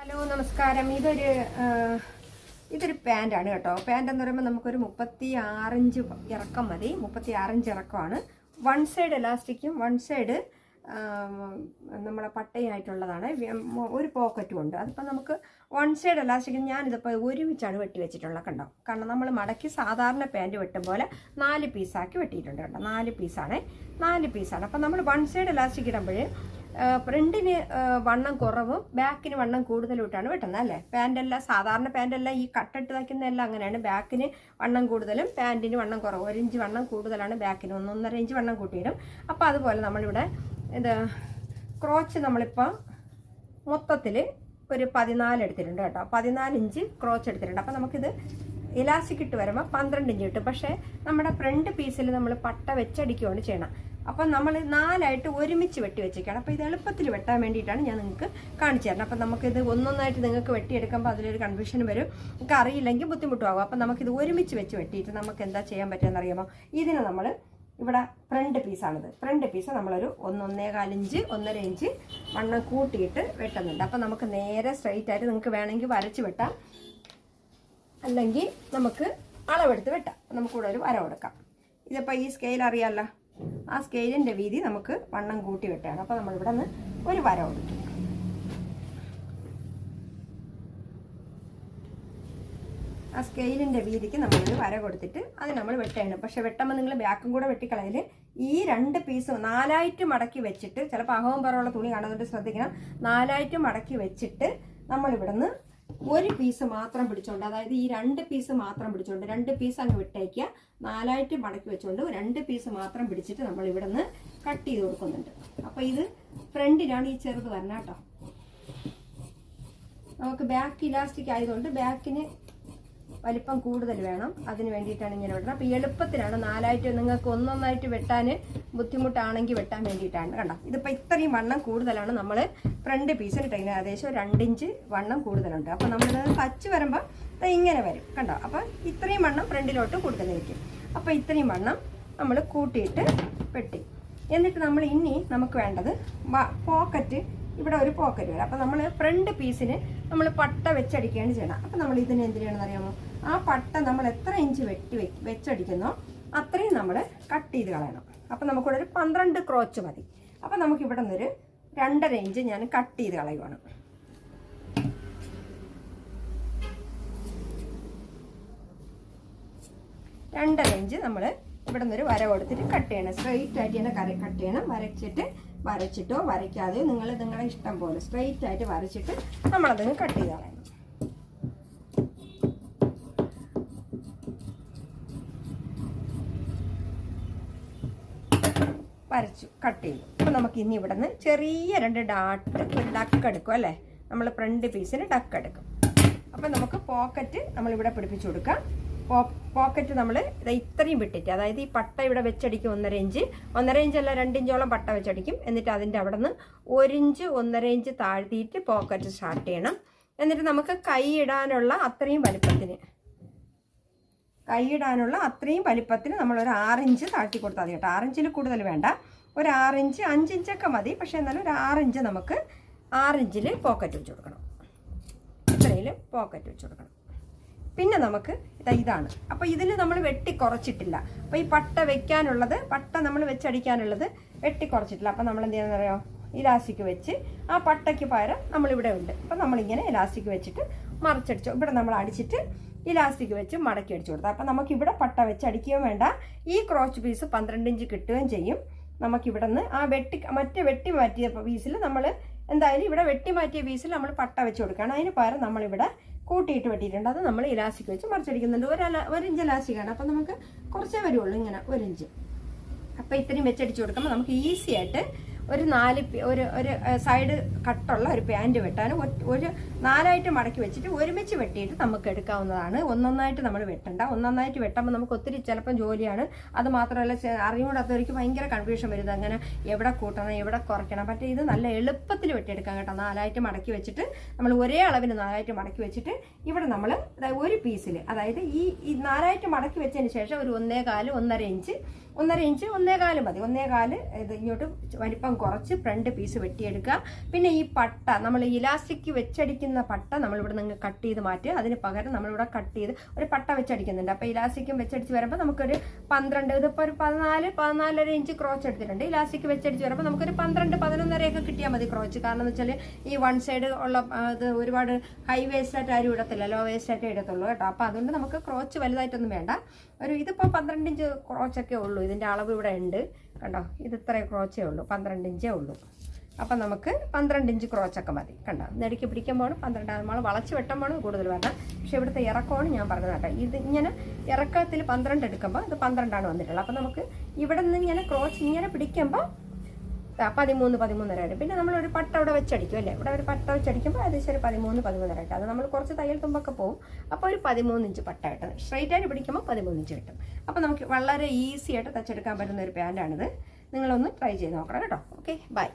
Hello നമസ്കാരം. ഇതൊരു ഇതൊരു പാന്റാണ് കേട്ടോ. പാന്റ് എന്ന് പറയുമ്പോൾ നമുക്കൊരു മുപ്പത്തി ആറിഞ്ച് ഇറക്കം മതി. മുപ്പത്തി ആറിഞ്ച് ഇറക്കമാണ് വൺ സൈഡ് എലാസ്റ്റിക്കും വൺ സൈഡ് നമ്മളെ പട്ടയായിട്ടുള്ളതാണ്. ഒരു പോക്കറ്റും ഉണ്ട്. അതിപ്പോൾ നമുക്ക് വൺ സൈഡ് എലാസ്റ്റിക്കും ഞാനിതിപ്പോൾ ഒരുമിച്ചാണ് വെട്ടി വെച്ചിട്ടുള്ളത് കണ്ടോ? കാരണം നമ്മൾ മടക്കി സാധാരണ പാന്റ് വെട്ടും പോലെ നാല് പീസാക്കി വെട്ടിയിട്ടുണ്ട് കേട്ടോ നാല് പീസാണ് നാല് പീസാണ് അപ്പോൾ നമ്മൾ വൺ സൈഡ് എലാസ്റ്റിക് ഇടുമ്പോൾ ഫ്രണ്ടിന് വണ്ണം കുറവും ബാക്കിന് വണ്ണം കൂടുതലും ഇട്ടാണ് വെട്ടുന്നത് അല്ലേ? പാന്റെല്ലാം സാധാരണ പാന്റെല്ലാം ഈ കട്ടിട്ട് തയ്ക്കുന്നതെല്ലാം അങ്ങനെയാണ്. ബാക്കിന് വണ്ണം കൂടുതലും പാന്റിന് വണ്ണം കുറവും. ഒരു ഇഞ്ച് വണ്ണം കൂടുതലാണ് ബാക്കിന്. ഒന്നൊന്നര ഇഞ്ച് വണ്ണം കൂട്ടിയിടും. അപ്പോൾ അതുപോലെ നമ്മളിവിടെ ഇത് ക്രോച്ച് നമ്മളിപ്പോൾ മൊത്തത്തിൽ ഒരു പതിനാല് എടുത്തിട്ടുണ്ട് കേട്ടോ. പതിനാല് ഇഞ്ച് ക്രോച്ച് എടുത്തിട്ടുണ്ട്. അപ്പോൾ നമുക്കിത് ഇലാസ്റ്റിക് വരുമ്പോൾ പന്ത്രണ്ട് ഇഞ്ച് കിട്ടും. പക്ഷേ നമ്മുടെ ഫ്രണ്ട് പീസിൽ നമ്മൾ പട്ട വെച്ചടിക്കുകയാണ് ചെയ്യണം. അപ്പം നമ്മൾ നാലായിട്ട് ഒരുമിച്ച് വെട്ടി വെച്ചേക്കാണ്. അപ്പോൾ ഇത് എളുപ്പത്തിൽ വെട്ടാൻ വേണ്ടിയിട്ടാണ് ഞാൻ നിങ്ങൾക്ക് കാണിച്ചു തരണം അപ്പം നമുക്കിത് ഒന്നൊന്നായിട്ട് നിങ്ങൾക്ക് വെട്ടിയെടുക്കുമ്പോൾ അതിലൊരു കൺഫ്യൂഷൻ വരും. നിങ്ങൾക്ക് അറിയില്ലെങ്കിൽ ബുദ്ധിമുട്ടാകും. അപ്പം നമുക്കിത് ഒരുമിച്ച് വെച്ച് വെട്ടിയിട്ട് നമുക്ക് എന്താ ചെയ്യാൻ പറ്റുമെന്ന് അറിയാമോ ഇതിന് നമ്മൾ ഇവിടെ ഫ്രണ്ട് പീസാണിത് ഫ്രണ്ട് പീസ് നമ്മളൊരു ഒന്നൊന്നേകാലിഞ്ച് ഒന്നര ഇഞ്ച് വണ്ണം കൂട്ടിയിട്ട് വെട്ടുന്നുണ്ട്. അപ്പം നമുക്ക് നേരെ സ്ട്രൈറ്റ് ആയിട്ട് നിങ്ങൾക്ക് വേണമെങ്കിൽ വരച്ച് വെട്ടാം. അല്ലെങ്കിൽ നമുക്ക് അളവെടുത്ത് വെട്ടാം. നമുക്കിവിടെ ഒരു വര കൊടുക്കാം. ഇതിപ്പോൾ ഈ സ്കെയിൽ അറിയാമല്ലോ ആ സ്കെയിലിന്റെ വീതി നമുക്ക് വണ്ണം കൂട്ടി വെട്ടാണ്. അപ്പോൾ നമ്മളിവിടെ നിന്ന് ഒരു വര കൊടുക്കും ആ സ്കെയിലിന്റെ വീതിക്ക് നമ്മളൊരു വര കൊടുത്തിട്ട് അത് നമ്മൾ വെട്ടുകയാണ് പക്ഷെ വെട്ടുമ്പോൾ നിങ്ങൾ ബാക്കും കൂടെ വെട്ടിക്കളയിൽ ഈ രണ്ട് പീസ് നാലായിട്ട് മടക്കി വെച്ചിട്ട് ചിലപ്പോൾ അഹവും പറയുള്ള തുണി കാണുന്നുണ്ട് ശ്രദ്ധിക്കണം. നാലായിട്ട് മടക്കി വെച്ചിട്ട് നമ്മളിവിടുന്ന് ഒരു പീസ് മാത്രം പിടിച്ചോണ്ട് അതായത് ഈ രണ്ട് പീസ് മാത്രം പിടിച്ചോണ്ട് രണ്ട് പീസ് അങ്ങ് വിട്ടേക്കുക. നാലായിട്ട് മടക്കി വെച്ചുകൊണ്ട് രണ്ട് പീസ് മാത്രം പിടിച്ചിട്ട് നമ്മൾ ഇവിടുന്ന് കട്ട് ചെയ്ത് കൊടുക്കുന്നുണ്ട്. അപ്പൊ ഇത് ഫ്രണ്ടിലാണ് ഈ ചെറുത് വരണം കേട്ടോ. നമുക്ക് ബാക്ക് ഇലാസ്റ്റിക് ആയതുകൊണ്ട് ബാക്കിന് വലിപ്പം കൂടുതൽ വേണം. അതിന് വേണ്ടിയിട്ടാണ് ഇങ്ങനെ വെട്ടുന്നത് അപ്പോൾ എളുപ്പത്തിനാണ് നാലായിട്ട് നിങ്ങൾക്ക് ഒന്നൊന്നായിട്ട് വെട്ടാൻ ബുദ്ധിമുട്ടാണെങ്കിൽ വെട്ടാൻ വേണ്ടിയിട്ടാണ്. കണ്ടോ? ഇതിപ്പോൾ ഇത്രയും വണ്ണം കൂടുതലാണ് നമ്മൾ ഫ്രണ്ട് പീസിന് ഇട്ടിരിക്കുന്നത് ഏകദേശം രണ്ടിഞ്ച് വണ്ണം കൂടുതലുണ്ട്. അപ്പോൾ നമ്മൾ പച്ച വരുമ്പോൾ ഇങ്ങനെ വരും. കണ്ടോ? അപ്പോൾ ഇത്രയും വണ്ണം ഫ്രണ്ടിലോട്ട് കൂടുതൽ നിൽക്കും അപ്പോൾ ഇത്രയും വണ്ണം നമ്മൾ കൂട്ടിയിട്ട് വെട്ടി. എന്നിട്ട് നമ്മൾ ഇനി നമുക്ക് വേണ്ടത് പോക്കറ്റ് ഇവിടെ ഒരു പോക്കറ്റ് വരും. അപ്പോൾ നമ്മൾ ഫ്രണ്ട് പീസിന് നമ്മൾ പട്ട വെച്ചടിക്കുകയാണ് ചെയ്യണം. അപ്പോൾ നമ്മൾ ഇതിന് എന്തിനാണെന്ന് അറിയാമോ ആ പട്ട നമ്മൾ എത്ര ഇഞ്ച് വെട്ടി വെച്ചടിക്കുന്നോ അത്രയും നമ്മൾ കട്ട് ചെയ്ത് കളയണം. അപ്പം നമുക്കിവിടെ ഒരു പന്ത്രണ്ട് ക്രോച്ച് മതി. അപ്പം നമുക്കിവിടെ നിന്നൊരു രണ്ടര ഇഞ്ച് ഞാൻ കട്ട് ചെയ്ത് കളയുവാണ്. രണ്ടര ഇഞ്ച് നമ്മൾ ഇവിടെ നിന്നൊരു വര കൊടുത്തിട്ട് കട്ട് ചെയ്യണം. സ്ട്രെയിറ്റ് ആയിട്ട് തന്നെ കറി കട്ട് ചെയ്യണം. വരച്ചിട്ട് വരച്ചിട്ടോ വരയ്ക്കാതെയോ നിങ്ങൾ നിങ്ങളുടെ ഇഷ്ടം പോലെ സ്ട്രെയിറ്റ് ആയിട്ട് വരച്ചിട്ട് നമ്മളതങ്ങ് കട്ട് ചെയ്ത് കളയണം. വരച്ചു കട്ട് ചെയ്തു. അപ്പോൾ നമുക്ക് ഇനി ഇവിടെ നിന്ന് ചെറിയ രണ്ട് ഡാട്ട് ഒരു ഡക്ക് എടുക്കും അല്ലേ? നമ്മൾ ഫ്രണ്ട് പീസിന് ഡക്ക് എടുക്കും. അപ്പം നമുക്ക് പോക്കറ്റ് നമ്മളിവിടെ പിടിപ്പിച്ചു കൊടുക്കാം. പോക്കറ്റ് നമ്മൾ ഇത് ഇത്രയും വിട്ടിട്ട് അതായത് ഈ പട്ട ഇവിടെ വെച്ചടിക്കും ഒന്നര ഇഞ്ച് ഒന്നര ഇഞ്ച് അല്ല രണ്ടിഞ്ചോളം പട്ട വെച്ചടിക്കും. എന്നിട്ട് അതിന്റെ അവിടെ നിന്ന് ഒരിഞ്ച് ഒന്നര ഇഞ്ച് താഴ്ത്തിയിട്ട് പോക്കറ്റ് സ്റ്റാർട്ട് ചെയ്യണം. എന്നിട്ട് നമുക്ക് കൈ ഇടാനുള്ള അത്രയും വലിപ്പത്തിന്. കൈയിടാനുള്ള അത്രയും വലിപ്പത്തിന് ഒരു ആറിഞ്ച് താഴ്ത്തി കൊടുത്താൽ മതി കേട്ടോ. ആറിഞ്ചിൽ കൂടുതൽ വേണ്ട. ഒരു ആറിഞ്ച് അഞ്ചിഞ്ചൊക്കെ മതി. പക്ഷേ എന്നാലും ഒരു ആറിഞ്ച് നമുക്ക് ആറിഞ്ചിൽ പോക്കറ്റ് വെച്ച് കൊടുക്കണം. ഇത്രയിലും പോക്കറ്റ് വെച്ച് കൊടുക്കണം. പിന്നെ നമുക്ക് ഇതാ ഇതാണ്. അപ്പോൾ ഇതിൽ നമ്മൾ വെട്ടി കുറച്ചിട്ടില്ല. അപ്പോൾ ഈ പട്ട വെക്കാനുള്ളത് പട്ട നമ്മൾ വെച്ചടിക്കാനുള്ളത് വെട്ടി കുറച്ചിട്ടില്ല. അപ്പോൾ നമ്മൾ എന്ത് ചെയ്യുന്നത് അറിയോ ഇലാസ്റ്റിക് വെച്ച് ആ പട്ടയ്ക്ക് പകരം നമ്മളിവിടെ ഉണ്ട്. അപ്പോൾ നമ്മളിങ്ങനെ ഇലാസ്റ്റിക് വെച്ചിട്ട് മറിച്ചടിച്ചു. ഇവിടെ നമ്മൾ അടിച്ചിട്ട് ഇലാസ്റ്റിക് വെച്ച് മടക്കി അടിച്ചു കൊടുത്തു. അപ്പം നമുക്ക് ഇവിടെ പട്ട വെച്ച് അടിക്കുകയും വേണ്ട. ഈ ക്രോച്ച് പീസ് പന്ത്രണ്ട് ഇഞ്ച് കിട്ടുകയും ചെയ്യും. നമുക്കിവിടെ നിന്ന് ആ വെട്ടി മറ്റേ വെട്ടി മാറ്റിയ പീസിൽ നമ്മൾ എന്തായാലും ഇവിടെ വെട്ടി മാറ്റിയ പീസിൽ നമ്മൾ പട്ട വെച്ച് കൊടുക്കുകയാണ്. അതിന് പകരം നമ്മളിവിടെ കൂട്ടിയിട്ട് വെട്ടിയിട്ടുണ്ട്. അത് നമ്മൾ ഇലാസ്റ്റിക് വെച്ച് മറിച്ചടിക്കുന്നുണ്ട്. ഒരു അല ഒരു ഇഞ്ച് ഇലാസ്റ്റിക്കാണ് അപ്പം നമുക്ക് കുറച്ചേ വരുള്ളൂ ഇങ്ങനെ ഒരു ഇഞ്ച്. അപ്പോൾ ഇത്രയും വെച്ചടിച്ച് കൊടുക്കുമ്പോൾ നമുക്ക് ഈസി ആയിട്ട് ഒരു നാല് ഒരു ഒരു സൈഡ് കട്ടുള്ള ഒരു പാന്റ് വെട്ടാനും ഒരു നാലായിട്ട് മടക്കി വെച്ചിട്ട് ഒരുമിച്ച് വെട്ടിയിട്ട് നമുക്ക് എടുക്കാവുന്നതാണ്. ഒന്നൊന്നായിട്ട് നമ്മൾ വെട്ടണ്ട. ഒന്നൊന്നായിട്ട് വെട്ടുമ്പോൾ നമുക്ക് ഒത്തിരി ചിലപ്പം ജോലിയാണ്. അത് മാത്രമല്ല അറിഞ്ഞുകൂടാത്തവർക്ക് ഭയങ്കര കൺഫ്യൂഷൻ വരുന്നത് അങ്ങനെ എവിടെ കൂട്ടണം എവിടെ കുറയ്ക്കണം. പക്ഷേ ഇത് നല്ല എളുപ്പത്തിൽ വെട്ടിയെടുക്കാം കേട്ടോ. നാലായിട്ട് മടക്കി വെച്ചിട്ട് നമ്മൾ ഒരേ അളവിന് നാലായിട്ട് മടക്കി വെച്ചിട്ട് ഇവിടെ നമ്മൾ ഒരു പീസിൽ അതായത് ഈ നാലായിട്ട് മടക്കി വെച്ചതിന് ശേഷം ഒരു ഒന്നേ കാൽ ഒന്നര ഇഞ്ച് ഒന്നര ഇഞ്ച് ഒന്നേകാൽ മതി. ഒന്നേകാൽ ഇത് ഇങ്ങോട്ട് വലിപ്പം കുറച്ച് ഫ്രണ്ട് പീസ് വെട്ടിയെടുക്കുക. പിന്നെ ഈ പട്ട നമ്മൾ ഇലാസ്റ്റിക് വെച്ചടിക്കുന്ന പട്ട നമ്മളിവിടെ നിങ്ങൾ കട്ട് ചെയ്ത് മാറ്റുക. അതിന് പകരം നമ്മളിവിടെ കട്ട് ചെയ്ത് ഒരു പട്ട വെച്ചടിക്കുന്നുണ്ട്. അപ്പോൾ ഇലാസ്റ്റിക്കും വെച്ചടിച്ച് വരുമ്പോൾ നമുക്കൊരു പന്ത്രണ്ട് ഇതിപ്പോൾ ഒരു പതിനാല് പതിനാലര ഇഞ്ച് ക്രോച്ച് എടുത്തിട്ടുണ്ട്. ഇലാസ്റ്റിക് വെച്ചടിച്ച് വരുമ്പോൾ നമുക്കൊരു പന്ത്രണ്ട് പതിനൊന്നരയൊക്കെ കിട്ടിയാൽ മതി ക്രോച്ച്. കാരണം എന്ന് വെച്ചാൽ ഈ വൺ സൈഡ് ഉള്ള ഇത് ഒരുപാട് ഹൈ വേസ്റ്റ് ആയിട്ട് ആരും ഇടത്തില്ല. ലോ വേസ്റ്റ് ആയിട്ടേ ഇടത്തുള്ളൂ കേട്ടോ. അപ്പോൾ അതുകൊണ്ട് നമുക്ക് ക്രോച്ച് വലുതായിട്ടൊന്നും വേണ്ട. ഒരു ഇതിപ്പോൾ പന്ത്രണ്ട് ഇഞ്ച് ക്രോച്ചൊക്കെ ഉള്ളൂ. ഇതിന്റെ അളവ് ഇവിടെ ഉണ്ട്. കണ്ടോ? ഇത് ഇത്രയും ക്രോച്ചേ ഉള്ളൂ. പന്ത്രണ്ട് ഇഞ്ചേ ഉള്ളൂ. അപ്പം നമുക്ക് പന്ത്രണ്ട് ഇഞ്ച് ക്രോച്ചൊക്കെ മതി. കണ്ടോ? നെടുക്കി പിടിക്കുമ്പോൾ പന്ത്രണ്ട് നമ്മൾ വളച്ച് വെട്ടുമ്പോൾ കൂടുതൽ വേണ്ട പക്ഷേ ഇവിടുത്തെ ഇറക്കമാണ് ഞാൻ പറഞ്ഞത് കേട്ടോ. ഇത് ഇങ്ങനെ ഇറക്കത്തിൽ പന്ത്രണ്ട് എടുക്കുമ്പോൾ ഇത് പന്ത്രണ്ടാണ് വന്നിട്ടുള്ളത്. അപ്പം നമുക്ക് ഇവിടെ നിന്ന് ഇങ്ങനെ ക്രോച്ച് ഇങ്ങനെ പിടിക്കുമ്പോൾ പതിമൂന്ന് പതിമൂന്നര വരെ പിന്നെ നമ്മൾ ഒരു പട്ട അവിടെ വെച്ചടിക്കും അല്ലേ? ഇവിടെ ഒരു പട്ട വെച്ചടിക്കുമ്പോൾ ഏകദേശം ഒരു പതിമൂന്ന് പതിമൂന്നര ആയിട്ട് അത് നമ്മൾ കുറച്ച് തയ്യൽ തുമ്പൊക്കെ പോകും അപ്പോൾ ഒരു പതിമൂന്ന് ഇഞ്ച് പട്ട കിട്ടും. സ്ട്രൈറ്റ് ആയിട്ട് പിടിക്കുമ്പോൾ പതിമൂന്ന് ഇഞ്ച് കിട്ടും. അപ്പോൾ നമുക്ക് വളരെ ഈസി ആയിട്ട് തച്ചെടുക്കാൻ പറ്റുന്ന ഒരു പാന്റാണിത് നിങ്ങളൊന്ന് ട്രൈ ചെയ്ത് നോക്കണം കേട്ടോ. Okay bye